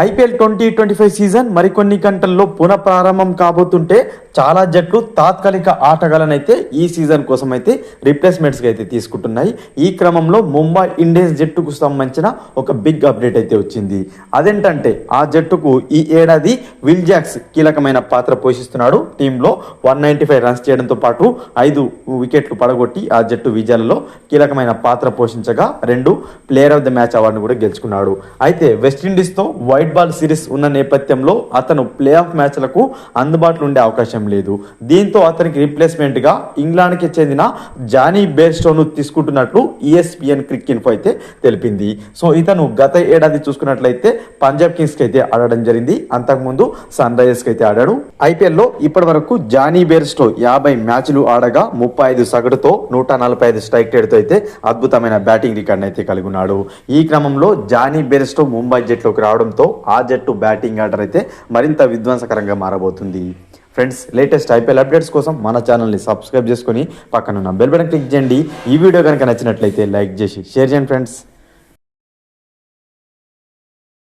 IPL twenty twenty five season మరికొన్ని గంటల్లో పునః ప్రారంభం కాబోతుంటే చాలా జట్లు తాత్కాలిక ఆటగాళ్ళనైతే ఈ సీజన్ కోసం అయితే రిప్లేస్మెంట్స్గా అయితే తీసుకుంటున్నాయి. ఈ క్రమంలో ముంబై ఇండియన్స్ జట్టుకు సంబంధించిన ఒక బిగ్ అప్డేట్ అయితే వచ్చింది. అదేంటంటే ఆ జట్టుకు ఈ ఏడాది విల్ జాక్స్ కీలకమైన పాత్ర పోషిస్తున్నాడు. టీంలో వన్ నైంటీ ఫైవ్ రన్స్ చేయడంతో పాటు ఐదు వికెట్లు పడగొట్టి ఆ జట్టు విజయాలలో కీలకమైన పాత్ర పోషించగా రెండు ప్లేయర్ ఆఫ్ ద మ్యాచ్ అవార్డును కూడా గెలుచుకున్నాడు. అయితే వెస్టిండీస్తో వైట్ బాల్ సిరీస్ ఉన్న నేపథ్యంలో అతను ప్లే ఆఫ్ మ్యాచ్లకు అందుబాటులో ఉండే అవకాశం లేదు. దీంతో అతనికి రీప్లేస్మెంట్గా ఇంగ్లాండ్కి చెందిన జానీ బేర్స్టోను తీసుకుంటున్నట్లు ఈఎస్పిఎన్ క్రిక్ ఇన్ఫో అయితే తెలిపింది. సో ఇతను గత ఏడాది చూసుకున్నట్లయితే పంజాబ్ కింగ్స్కి అయితే ఆడడం జరిగింది. అంతకుముందు సన్ రైజర్స్కి అయితే ఆడాడు. ఐపీఎల్లో ఇప్పటి వరకు జానీ బేర్స్టో యాభై మ్యాచ్లు ఆడగా ముప్పై ఐదు సగటుతో నూట నలభై ఐదు స్ట్రైక్ రేట్తో అయితే అద్భుతమైన బ్యాటింగ్ రికార్డ్ అయితే కలిగి ఉన్నాడు ఈ క్రమంలో జానీ బెర్స్టో ముంబై జట్టులోకి రావడంతో ఆ జట్టు బ్యాటింగ్ ఆర్డర్ అయితే మరింత విధ్వంసకరంగా మారబోతుంది. ఫ్రెండ్స్ లేటెస్ట్ ఐపీఎల్ అప్డేట్స్ కోసం మన ఛానల్ని సబ్స్క్రైబ్ చేసుకొని పక్కన ఉన్న బెల్ బటన్ క్లిక్ చేయండి. ఈ వీడియో కనుక నచ్చినట్లయితే లైక్ చేసి షేర్ చేయండి ఫ్రెండ్స్